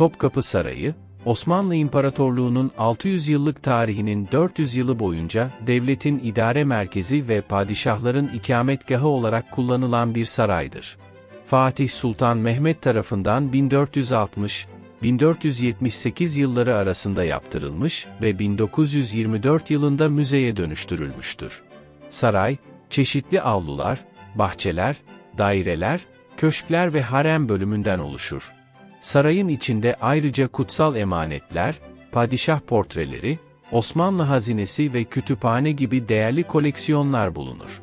Topkapı Sarayı, Osmanlı İmparatorluğu'nun 600 yıllık tarihinin 400 yılı boyunca devletin idare merkezi ve padişahların ikametgahı olarak kullanılan bir saraydır. Fatih Sultan Mehmet tarafından 1460-1478 yılları arasında yaptırılmış ve 1924 yılında müzeye dönüştürülmüştür. Saray, çeşitli avlular, bahçeler, daireler, köşkler ve harem bölümünden oluşur. Sarayın içinde ayrıca kutsal emanetler, padişah portreleri, Osmanlı hazinesi ve kütüphane gibi değerli koleksiyonlar bulunur.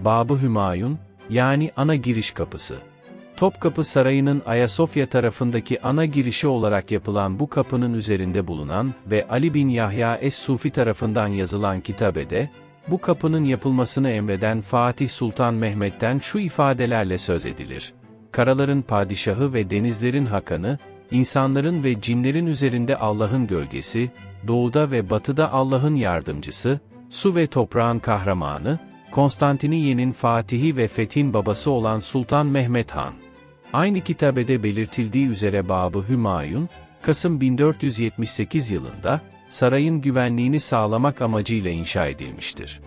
Babı Hümayun, yani ana giriş kapısı. Topkapı Sarayı'nın Ayasofya tarafındaki ana girişi olarak yapılan bu kapının üzerinde bulunan ve Ali bin Yahya Es-Sufi tarafından yazılan kitabede, bu kapının yapılmasını emreden Fatih Sultan Mehmet'ten şu ifadelerle söz edilir. Karaların padişahı ve denizlerin hakanı, insanların ve cinlerin üzerinde Allah'ın gölgesi, doğuda ve batıda Allah'ın yardımcısı, su ve toprağın kahramanı, Konstantiniye'nin fatihi ve fethin babası olan Sultan Mehmet Han. Aynı kitabede belirtildiği üzere Babı Hümayun, Kasım 1478 yılında, sarayın güvenliğini sağlamak amacıyla inşa edilmiştir.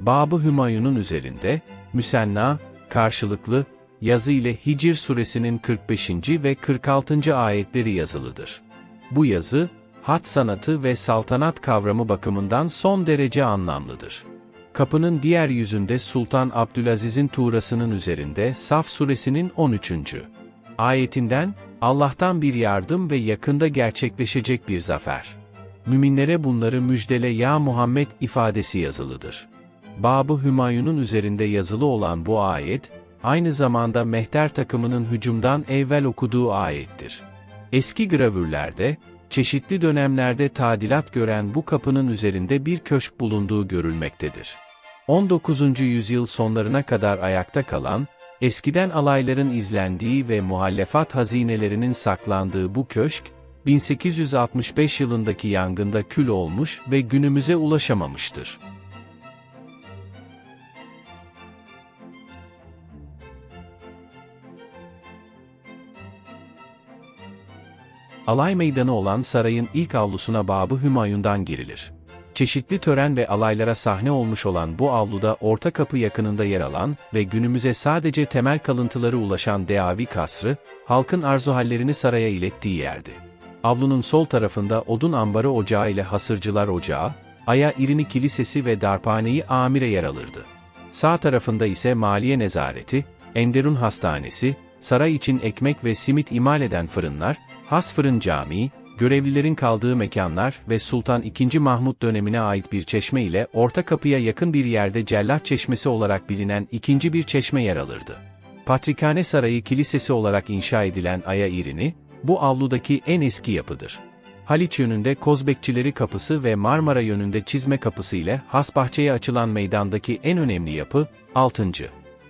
Babı Hümayun'un üzerinde, müsenna, karşılıklı, yazı ile Hicr suresinin 45. ve 46. ayetleri yazılıdır. Bu yazı, hat sanatı ve saltanat kavramı bakımından son derece anlamlıdır. Kapının diğer yüzünde Sultan Abdülaziz'in tuğrasının üzerinde Saf suresinin 13. ayetinden, Allah'tan bir yardım ve yakında gerçekleşecek bir zafer. Müminlere bunları müjdele ya Muhammed ifadesi yazılıdır. Babı Hümayun'un üzerinde yazılı olan bu ayet, aynı zamanda Mehter takımının hücumdan evvel okuduğu ayettir. Eski gravürlerde, çeşitli dönemlerde tadilat gören bu kapının üzerinde bir köşk bulunduğu görülmektedir. 19. yüzyıl sonlarına kadar ayakta kalan, eskiden alayların izlendiği ve muhallefat hazinelerinin saklandığı bu köşk, 1865 yılındaki yangında kül olmuş ve günümüze ulaşamamıştır. Alay meydanı olan sarayın ilk avlusuna Babı Hümayun'dan girilir. Çeşitli tören ve alaylara sahne olmuş olan bu avluda orta kapı yakınında yer alan ve günümüze sadece temel kalıntıları ulaşan Deavi Kasrı, halkın arzu hallerini saraya ilettiği yerdi. Avlunun sol tarafında odun ambarı ocağı ile hasırcılar ocağı, Aya İrini Kilisesi ve Darphaneyi Amire yer alırdı. Sağ tarafında ise Maliye Nezareti, Enderun Hastanesi, saray için ekmek ve simit imal eden fırınlar, Has Fırın Camii, görevlilerin kaldığı mekanlar ve Sultan II. Mahmut dönemine ait bir çeşme ile orta kapıya yakın bir yerde Cellat Çeşmesi olarak bilinen ikinci bir çeşme yer alırdı. Patrikhane Sarayı Kilisesi olarak inşa edilen Aya İrini, bu avludaki en eski yapıdır. Haliç yönünde Kozbekçileri Kapısı ve Marmara yönünde Çizme Kapısı ile Hasbahçe'ye açılan meydandaki en önemli yapı, 6.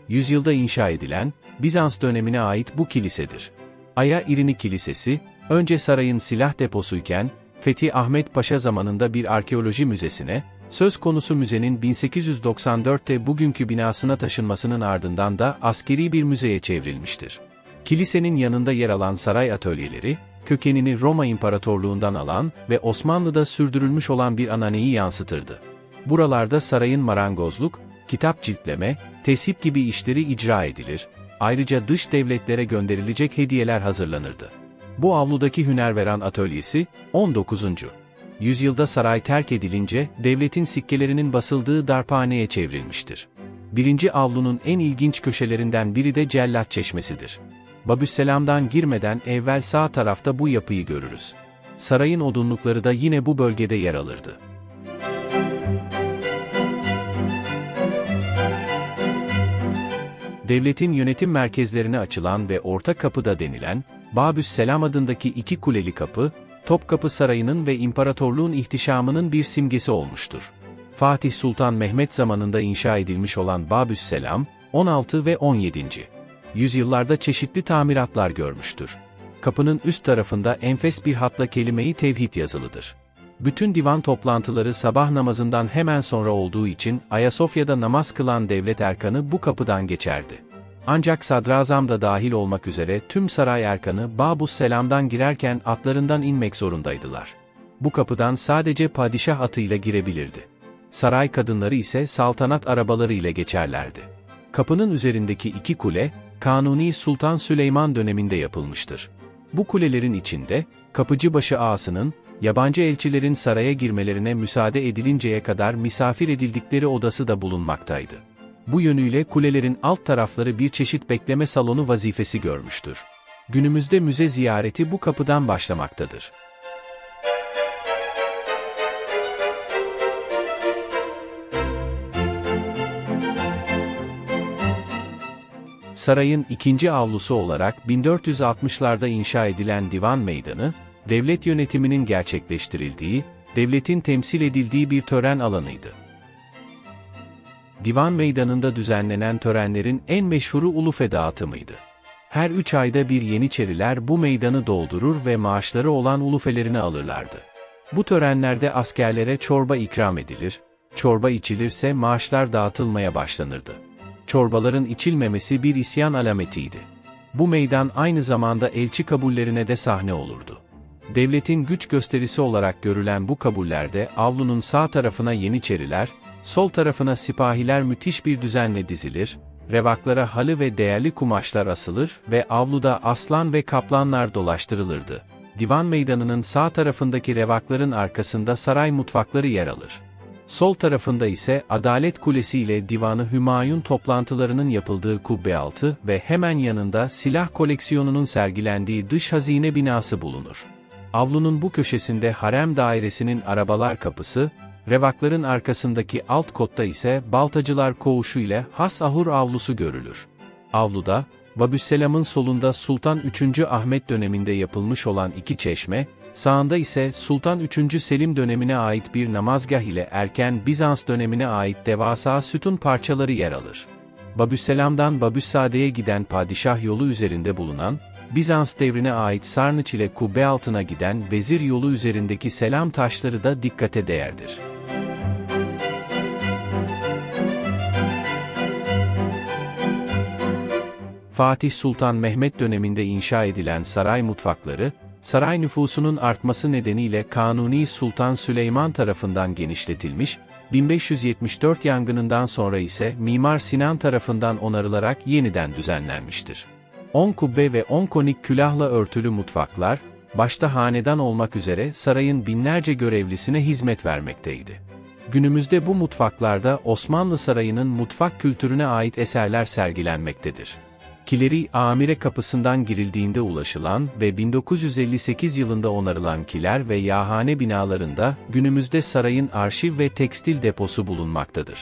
yüzyılda inşa edilen, Bizans dönemine ait bu kilisedir. Aya İrini Kilisesi, önce sarayın silah deposuyken, Fethi Ahmet Paşa zamanında bir arkeoloji müzesine, söz konusu müzenin 1894'te bugünkü binasına taşınmasının ardından da askeri bir müzeye çevrilmiştir. Kilisenin yanında yer alan saray atölyeleri, kökenini Roma İmparatorluğundan alan ve Osmanlı'da sürdürülmüş olan bir ananeyi yansıtırdı. Buralarda sarayın marangozluk, kitap ciltleme, tesip gibi işleri icra edilir, ayrıca dış devletlere gönderilecek hediyeler hazırlanırdı. Bu avludaki Hünerveran atölyesi, 19. yüzyılda saray terk edilince devletin sikkelerinin basıldığı darphaneye çevrilmiştir. Birinci avlunun en ilginç köşelerinden biri de Cellat Çeşmesi'dir. Babüsselam'dan girmeden evvel sağ tarafta bu yapıyı görürüz. Sarayın odunlukları da yine bu bölgede yer alırdı. Devletin yönetim merkezlerine açılan ve Orta Kapı'da denilen, Babüs Selam adındaki iki kuleli kapı, Topkapı Sarayı'nın ve imparatorluğun ihtişamının bir simgesi olmuştur. Fatih Sultan Mehmet zamanında inşa edilmiş olan Babüs Selam, 16 ve 17. yüzyıllarda çeşitli tamiratlar görmüştür. Kapının üst tarafında enfes bir hatla kelimeyi tevhid yazılıdır. Bütün divan toplantıları sabah namazından hemen sonra olduğu için Ayasofya'da namaz kılan devlet erkanı bu kapıdan geçerdi. Ancak sadrazam da dahil olmak üzere tüm saray erkanı Babus Selam'dan girerken atlarından inmek zorundaydılar. Bu kapıdan sadece padişah atıyla girebilirdi. Saray kadınları ise saltanat arabaları ile geçerlerdi. Kapının üzerindeki iki kule, Kanuni Sultan Süleyman döneminde yapılmıştır. Bu kulelerin içinde, Kapıcıbaşı ağasının, yabancı elçilerin saraya girmelerine müsaade edilinceye kadar misafir edildikleri odası da bulunmaktaydı. Bu yönüyle kulelerin alt tarafları bir çeşit bekleme salonu vazifesi görmüştür. Günümüzde müze ziyareti bu kapıdan başlamaktadır. Sarayın ikinci avlusu olarak 1460'larda inşa edilen Divan Meydanı, devlet yönetiminin gerçekleştirildiği, devletin temsil edildiği bir tören alanıydı. Divan Meydanı'nda düzenlenen törenlerin en meşhuru Ulufe dağıtımıydı. Her üç ayda bir Yeniçeriler bu meydanı doldurur ve maaşları olan ulufelerini alırlardı. Bu törenlerde askerlere çorba ikram edilir, çorba içilirse maaşlar dağıtılmaya başlanırdı. Çorbaların içilmemesi bir isyan alametiydi. Bu meydan aynı zamanda elçi kabullerine de sahne olurdu. Devletin güç gösterisi olarak görülen bu kabullerde avlunun sağ tarafına Yeniçeriler, sol tarafına sipahiler müthiş bir düzenle dizilir, revaklara halı ve değerli kumaşlar asılır ve avluda aslan ve kaplanlar dolaştırılırdı. Divan meydanının sağ tarafındaki revakların arkasında saray mutfakları yer alır. Sol tarafında ise Adalet Kulesi ile Divanı Hümayun toplantılarının yapıldığı kubbe altı ve hemen yanında silah koleksiyonunun sergilendiği dış hazine binası bulunur. Avlunun bu köşesinde harem dairesinin arabalar kapısı, revakların arkasındaki alt kotta ise baltacılar koğuşu ile has ahur avlusu görülür. Avluda, Babüsselam'ın solunda Sultan 3. Ahmet döneminde yapılmış olan iki çeşme, sağında ise Sultan 3. Selim dönemine ait bir namazgah ile erken Bizans dönemine ait devasa sütun parçaları yer alır. Babüsselam'dan Babüssade'ye giden padişah yolu üzerinde bulunan, Bizans devrine ait Sarnıç ile kubbe altına giden vezir yolu üzerindeki selam taşları da dikkate değerdir. Fatih Sultan Mehmet döneminde inşa edilen saray mutfakları, saray nüfusunun artması nedeniyle Kanuni Sultan Süleyman tarafından genişletilmiş, 1574 yangınından sonra ise Mimar Sinan tarafından onarılarak yeniden düzenlenmiştir. 10 kubbe ve 10 konik külahla örtülü mutfaklar, başta hanedan olmak üzere sarayın binlerce görevlisine hizmet vermekteydi. Günümüzde bu mutfaklarda Osmanlı Sarayı'nın mutfak kültürüne ait eserler sergilenmektedir. Kileri Amire kapısından girildiğinde ulaşılan ve 1958 yılında onarılan kiler ve yahane binalarında günümüzde sarayın arşiv ve tekstil deposu bulunmaktadır.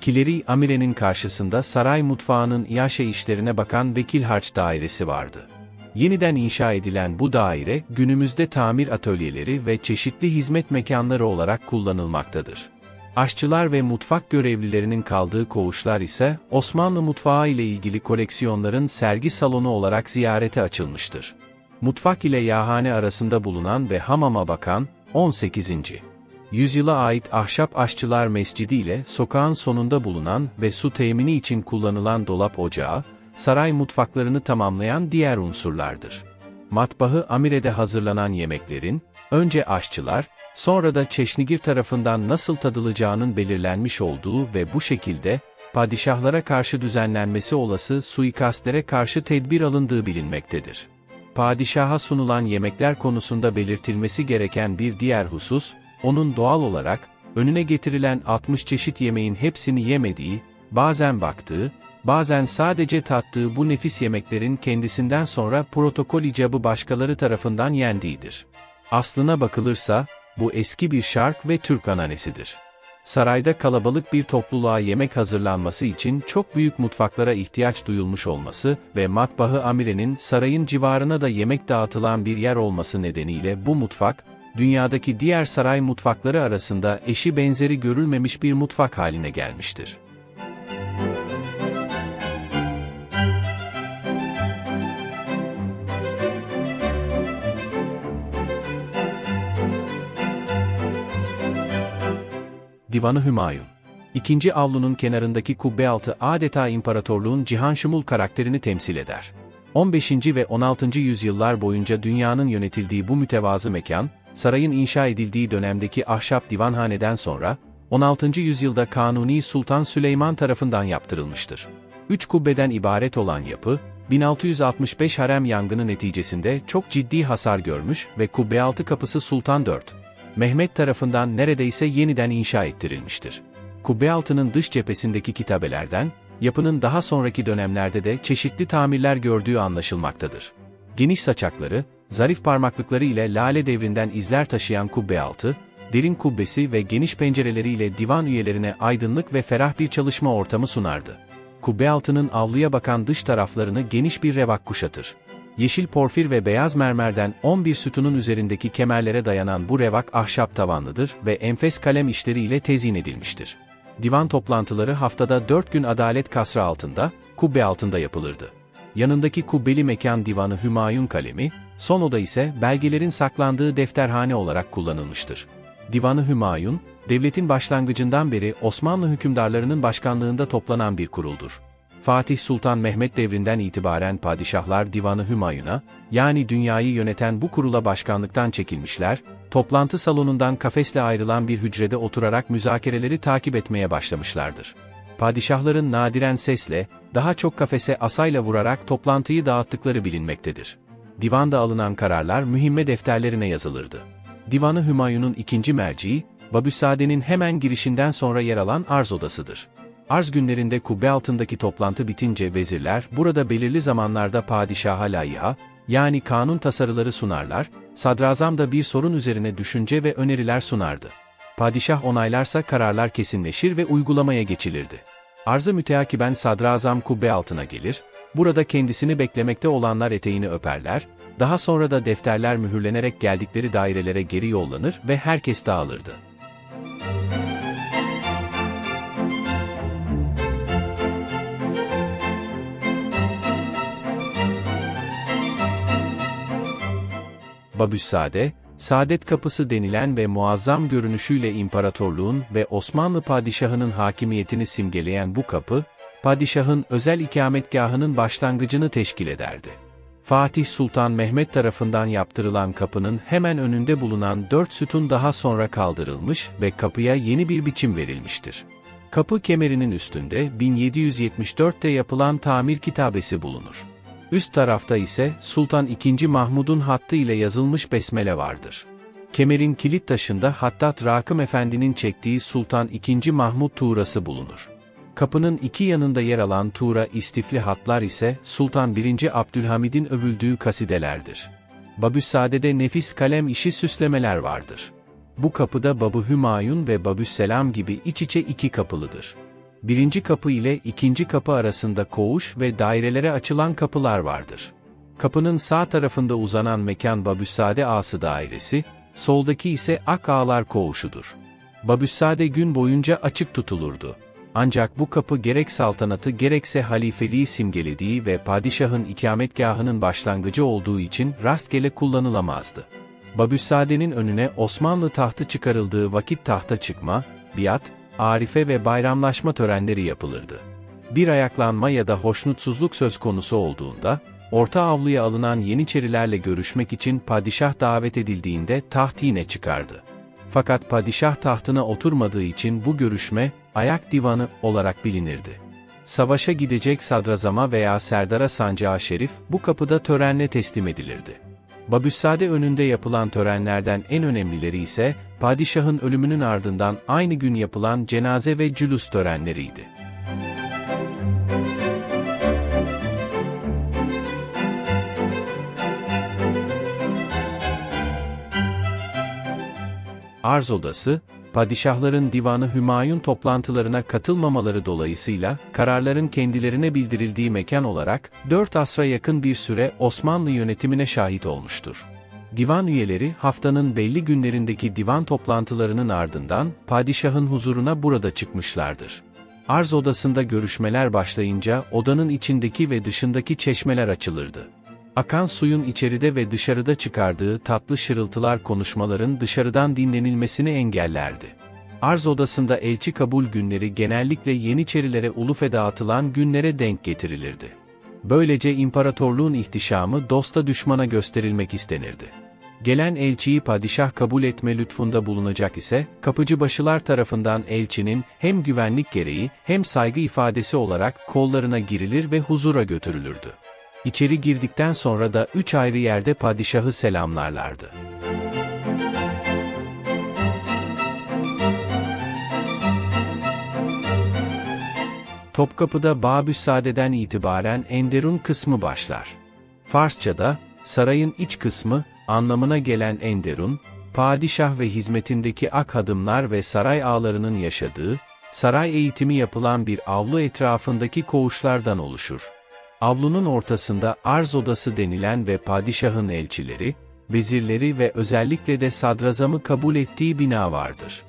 Kileri Amire'nin karşısında saray mutfağının iaşe işlerine bakan vekil harç dairesi vardı. Yeniden inşa edilen bu daire, günümüzde tamir atölyeleri ve çeşitli hizmet mekanları olarak kullanılmaktadır. Aşçılar ve mutfak görevlilerinin kaldığı koğuşlar ise, Osmanlı mutfağı ile ilgili koleksiyonların sergi salonu olarak ziyarete açılmıştır. Mutfak ile yahane arasında bulunan ve hamama bakan, 18 yüzyıla ait Ahşap Aşçılar Mescidi ile sokağın sonunda bulunan ve su temini için kullanılan dolap ocağı, saray mutfaklarını tamamlayan diğer unsurlardır. Matbahı Amire'de hazırlanan yemeklerin, önce aşçılar, sonra da Çeşnigir tarafından nasıl tadılacağının belirlenmiş olduğu ve bu şekilde, padişahlara karşı düzenlenmesi olası suikastlere karşı tedbir alındığı bilinmektedir. Padişaha sunulan yemekler konusunda belirtilmesi gereken bir diğer husus, onun doğal olarak, önüne getirilen 60 çeşit yemeğin hepsini yemediği, bazen baktığı, bazen sadece tattığı bu nefis yemeklerin kendisinden sonra protokol icabı başkaları tarafından yendiğidir. Aslına bakılırsa, bu eski bir şark ve Türk ananesidir. Sarayda kalabalık bir topluluğa yemek hazırlanması için çok büyük mutfaklara ihtiyaç duyulmuş olması ve matbahı amirenin sarayın civarına da yemek dağıtılan bir yer olması nedeniyle bu mutfak, dünyadaki diğer saray mutfakları arasında eşi benzeri görülmemiş bir mutfak haline gelmiştir. Divanı Hümayun İkinci avlunun kenarındaki kubbe altı adeta imparatorluğun cihan şumul karakterini temsil eder. 15. ve 16. yüzyıllar boyunca dünyanın yönetildiği bu mütevazı mekan, sarayın inşa edildiği dönemdeki ahşap divanhaneden sonra, 16. yüzyılda Kanuni Sultan Süleyman tarafından yaptırılmıştır. Üç kubbeden ibaret olan yapı, 1665 harem yangını neticesinde çok ciddi hasar görmüş ve kubbealtı kapısı Sultan 4. Mehmet tarafından neredeyse yeniden inşa ettirilmiştir. Kubbealtı'nın dış cephesindeki kitabelerden, yapının daha sonraki dönemlerde de çeşitli tamirler gördüğü anlaşılmaktadır. Geniş saçakları, zarif parmaklıkları ile lale devrinden izler taşıyan kubbealtı, derin kubbesi ve geniş pencereleriyle divan üyelerine aydınlık ve ferah bir çalışma ortamı sunardı. Kubbe altının avluya bakan dış taraflarını geniş bir revak kuşatır. Yeşil porfir ve beyaz mermerden 11 sütunun üzerindeki kemerlere dayanan bu revak ahşap tavanlıdır ve enfes kalem işleriyle tezyin edilmiştir. Divan toplantıları haftada 4 gün adalet kasrı altında, kubbe altında yapılırdı. Yanındaki kubbeli mekan divanı Hümayun kalemi, son oda ise belgelerin saklandığı defterhane olarak kullanılmıştır. Divanı Hümayun, devletin başlangıcından beri Osmanlı hükümdarlarının başkanlığında toplanan bir kuruldur. Fatih Sultan Mehmet devrinden itibaren padişahlar Divanı Hümayun'a, yani dünyayı yöneten bu kurula başkanlıktan çekilmişler, toplantı salonundan kafesle ayrılan bir hücrede oturarak müzakereleri takip etmeye başlamışlardır. Padişahların nadiren sesle, daha çok kafese asayla vurarak toplantıyı dağıttıkları bilinmektedir. Divanda alınan kararlar mühimme defterlerine yazılırdı. Divanı Hümayun'un ikinci merciği, Babüsade'nin hemen girişinden sonra yer alan arz odasıdır. Arz günlerinde kubbe altındaki toplantı bitince vezirler burada belirli zamanlarda padişaha layıha, yani kanun tasarıları sunarlar, sadrazam da bir sorun üzerine düşünce ve öneriler sunardı. Padişah onaylarsa kararlar kesinleşir ve uygulamaya geçilirdi. Arzı müteakiben sadrazam kubbe altına gelir, burada kendisini beklemekte olanlar eteğini öperler, daha sonra da defterler mühürlenerek geldikleri dairelere geri yollanır ve herkes dağılırdı. Babüssade, Saadet Kapısı denilen ve muazzam görünüşüyle imparatorluğun ve Osmanlı padişahının hakimiyetini simgeleyen bu kapı, padişahın özel ikametgahının başlangıcını teşkil ederdi. Fatih Sultan Mehmet tarafından yaptırılan kapının hemen önünde bulunan dört sütun daha sonra kaldırılmış ve kapıya yeni bir biçim verilmiştir. Kapı kemerinin üstünde 1774'te yapılan tamir kitabesi bulunur. Üst tarafta ise Sultan II. Mahmud'un hattı ile yazılmış besmele vardır. Kemerin kilit taşında Hattat Rakım Efendi'nin çektiği Sultan II. Mahmud tuğrası bulunur. Kapının iki yanında yer alan tuğra istifli hatlar ise Sultan I. Abdülhamid'in övüldüğü kasidelerdir. Babüssade'de nefis kalem işi süslemeler vardır. Bu kapıda Babı Hümayun ve Babüsselam gibi iç içe iki kapılıdır. Birinci kapı ile ikinci kapı arasında koğuş ve dairelere açılan kapılar vardır. Kapının sağ tarafında uzanan mekan Babüssade Ağası dairesi, soldaki ise Ak Ağalar koğuşudur. Babüssade gün boyunca açık tutulurdu. Ancak bu kapı gerek saltanatı gerekse halifeliği simgelediği ve padişahın ikametgahının başlangıcı olduğu için rastgele kullanılamazdı. Babüssade'nin önüne Osmanlı tahtı çıkarıldığı vakit tahta çıkma, biat, arife ve bayramlaşma törenleri yapılırdı. Bir ayaklanma ya da hoşnutsuzluk söz konusu olduğunda, orta avluya alınan Yeniçerilerle görüşmek için padişah davet edildiğinde taht yine çıkardı. Fakat padişah tahtına oturmadığı için bu görüşme, ayak divanı olarak bilinirdi. Savaşa gidecek sadrazama veya serdara sancağı şerif bu kapıda törenle teslim edilirdi. Babüssade önünde yapılan törenlerden en önemlileri ise, padişahın ölümünün ardından aynı gün yapılan cenaze ve cülus törenleriydi. Arz odası, padişahların divanı Hümayun toplantılarına katılmamaları dolayısıyla kararların kendilerine bildirildiği mekan olarak 4 asra yakın bir süre Osmanlı yönetimine şahit olmuştur. Divan üyeleri haftanın belli günlerindeki divan toplantılarının ardından padişahın huzuruna burada çıkmışlardır. Arz odasında görüşmeler başlayınca odanın içindeki ve dışındaki çeşmeler açılırdı. Akan suyun içeride ve dışarıda çıkardığı tatlı şırıltılar konuşmaların dışarıdan dinlenilmesini engellerdi. Arz odasında elçi kabul günleri genellikle Yeniçerilere ulufe dağıtılan günlere denk getirilirdi. Böylece imparatorluğun ihtişamı dosta düşmana gösterilmek istenirdi. Gelen elçiyi padişah kabul etme lütfunda bulunacak ise, kapıcıbaşılar tarafından elçinin hem güvenlik gereği hem saygı ifadesi olarak kollarına girilir ve huzura götürülürdü. İçeri girdikten sonra da üç ayrı yerde padişahı selamlarlardı. Topkapı'da Babüssade'den itibaren Enderun kısmı başlar. Farsça'da, sarayın iç kısmı, anlamına gelen Enderun, padişah ve hizmetindeki ak hadımlar ve saray ağlarının yaşadığı, saray eğitimi yapılan bir avlu etrafındaki koğuşlardan oluşur. Avlunun ortasında arz odası denilen ve padişahın elçileri, vezirleri ve özellikle de sadrazamı kabul ettiği bina vardır.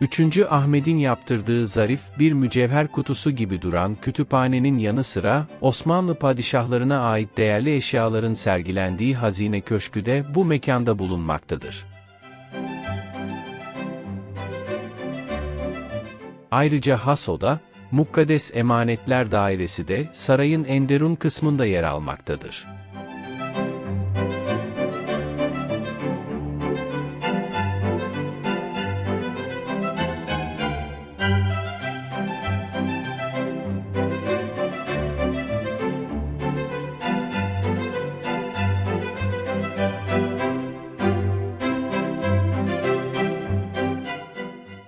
3. Ahmet'in yaptırdığı zarif bir mücevher kutusu gibi duran kütüphanenin yanı sıra Osmanlı padişahlarına ait değerli eşyaların sergilendiği hazine köşkü de bu mekanda bulunmaktadır. Ayrıca has oda, Mukaddes Emanetler Dairesi de sarayın Enderun kısmında yer almaktadır.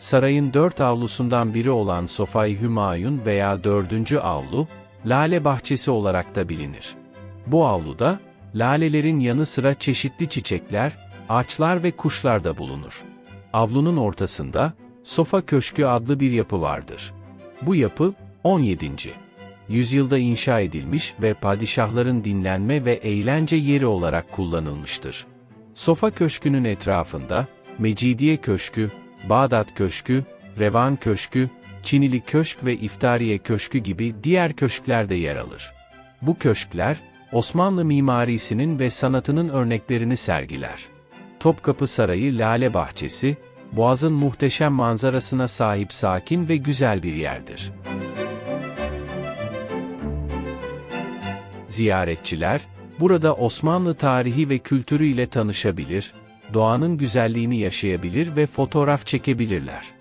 Sarayın dört avlusundan biri olan Sofay Hümayun veya dördüncü avlu, Lale Bahçesi olarak da bilinir. Bu avluda, lalelerin yanı sıra çeşitli çiçekler, ağaçlar ve kuşlar da bulunur. Avlunun ortasında, Sofa Köşkü adlı bir yapı vardır. Bu yapı, 17. yüzyılda inşa edilmiş ve padişahların dinlenme ve eğlence yeri olarak kullanılmıştır. Sofa Köşkü'nün etrafında, Mecidiye Köşkü, Bağdat Köşkü, Revan Köşkü, Çinili Köşk ve İftariye Köşkü gibi diğer köşkler de yer alır. Bu köşkler, Osmanlı mimarisinin ve sanatının örneklerini sergiler. Topkapı Sarayı Lale Bahçesi, Boğaz'ın muhteşem manzarasına sahip sakin ve güzel bir yerdir. Ziyaretçiler, burada Osmanlı tarihi ve kültürü ile tanışabilir, doğanın güzelliğini yaşayabilir ve fotoğraf çekebilirler.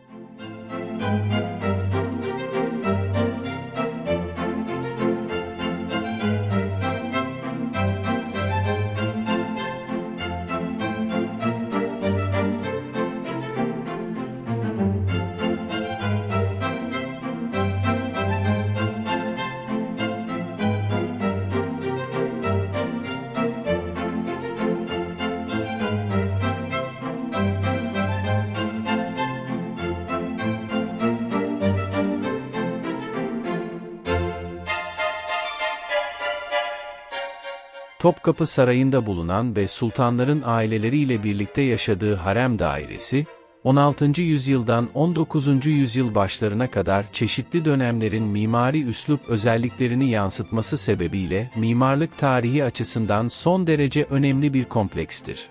Topkapı Sarayı'nda bulunan ve sultanların aileleriyle birlikte yaşadığı harem dairesi, 16. yüzyıldan 19. yüzyıl başlarına kadar çeşitli dönemlerin mimari üslup özelliklerini yansıtması sebebiyle mimarlık tarihi açısından son derece önemli bir komplekstir.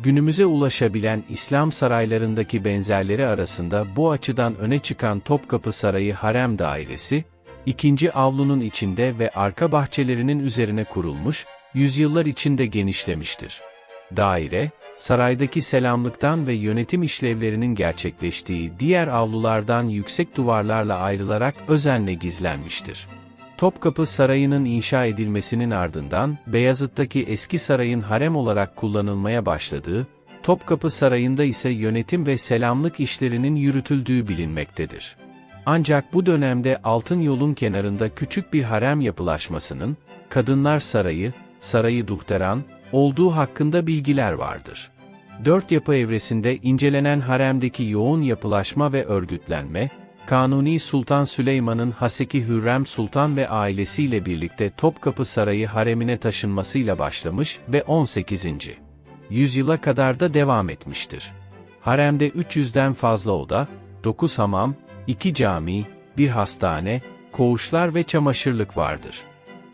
Günümüze ulaşabilen İslam saraylarındaki benzerleri arasında bu açıdan öne çıkan Topkapı Sarayı Harem Dairesi, ikinci avlunun içinde ve arka bahçelerinin üzerine kurulmuş, yüzyıllar içinde genişlemiştir. Daire, saraydaki selamlıktan ve yönetim işlevlerinin gerçekleştiği diğer avlulardan yüksek duvarlarla ayrılarak özenle gizlenmiştir. Topkapı Sarayı'nın inşa edilmesinin ardından Beyazıt'taki eski sarayın harem olarak kullanılmaya başladığı, Topkapı Sarayı'nda ise yönetim ve selamlık işlerinin yürütüldüğü bilinmektedir. Ancak bu dönemde Altın Yol'un kenarında küçük bir harem yapılaşmasının, Kadınlar Sarayı, Sarayı Duhteran, olduğu hakkında bilgiler vardır. Dört yapı evresinde incelenen haremdeki yoğun yapılaşma ve örgütlenme, Kanuni Sultan Süleyman'ın Haseki Hürrem Sultan ve ailesiyle birlikte Topkapı Sarayı haremine taşınmasıyla başlamış ve 18. yüzyıla kadar da devam etmiştir. Haremde 300'den fazla oda, 9 hamam, 2 cami, bir hastane, koğuşlar ve çamaşırlık vardır.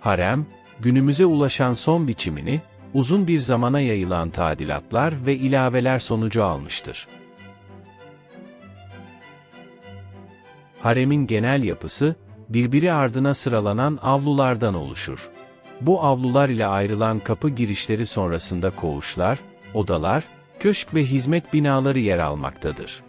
Harem, günümüze ulaşan son biçimini, uzun bir zamana yayılan tadilatlar ve ilaveler sonucu almıştır. Haremin genel yapısı, birbiri ardına sıralanan avlulardan oluşur. Bu avlular ile ayrılan kapı girişleri sonrasında koğuşlar, odalar, köşk ve hizmet binaları yer almaktadır.